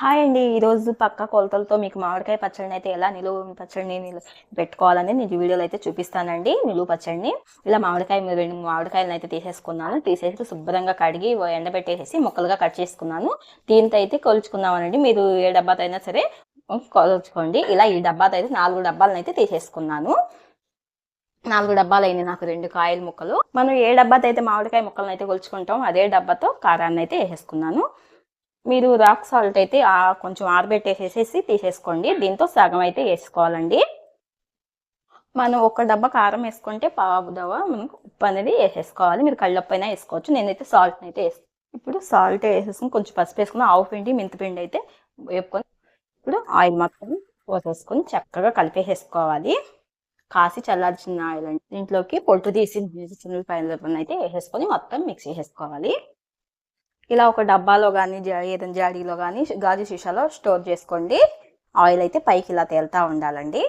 Hi అండి. ఈరోజు పక్క కొలతలతో మీకు మామిడికాయ పచ్చడిని అయితే ఎలా నిలువ పచ్చడిని పెట్టుకోవాలని నేను వీడియోలో అయితే చూపిస్తానండి. నిలువ పచ్చడిని ఇలా మామిడికాయ రెండు మామిడికాయలను అయితే తీసేసుకున్నాను. తీసేసి శుభ్రంగా కడిగి ఎండబెట్టేసేసి ఎండబెట్టేసి ముక్కలుగా కట్ చేసుకున్నాను. దీంతో అయితే కొలుచుకుందామనండి. మీరు ఏ డబ్బాతో అయినా సరే కొలుచుకోండి. ఇలా ఈ డబ్బాతో అయితే నాలుగు డబ్బాలను అయితే తీసేసుకున్నాను. నాలుగు డబ్బాలు అయినాయి నాకు రెండు కాయల ముక్కలు. మనం ఏ డబ్బాతో అయితే మామిడికాయ ముక్కలను అయితే కొలుచుకుంటాం అదే డబ్బాతో కారాన్ని అయితే వేసేసుకున్నాను. మీరు రాక్ సాల్ట్ అయితే కొంచెం ఆరబెట్టేసేసి తీసేసుకోండి. దీంతో సగం అయితే వేసుకోవాలండి. మనం ఒక డబ్బా కారం వేసుకుంటే పావు దవ మనకు ఉప్పు అనేది వేసేసుకోవాలి. మీరు కళ్ళొప్పు అయినా వేసుకోవచ్చు. నేనైతే సాల్ట్ అయితే వేస్తాను ఇప్పుడు సాల్ట్ వేసేసుకుని కొంచెం పసుపు వేసుకుని ఆవు పిండి మెంతిపిండి అయితే వేపుకొని ఇప్పుడు ఆయిల్ మొత్తం పోసేసుకొని చక్కగా కలిపేసేసుకోవాలి. కాసి చల్లార్చిన ఆయిల్ అండి. దీంట్లోకి పొట్టు తీసి చిన్న పైన అయితే వేసేసుకొని మొత్తం మిక్స్ చేసుకోవాలి ఇలా ఒక డబ్బాలో కానీ ఏదైనా జాడీలో కానీ గాజు సీసాలో స్టోర్ చేసుకోండి. ఆయిల్ అయితే పైకి ఇలా తేలుతూ ఉండాలండి.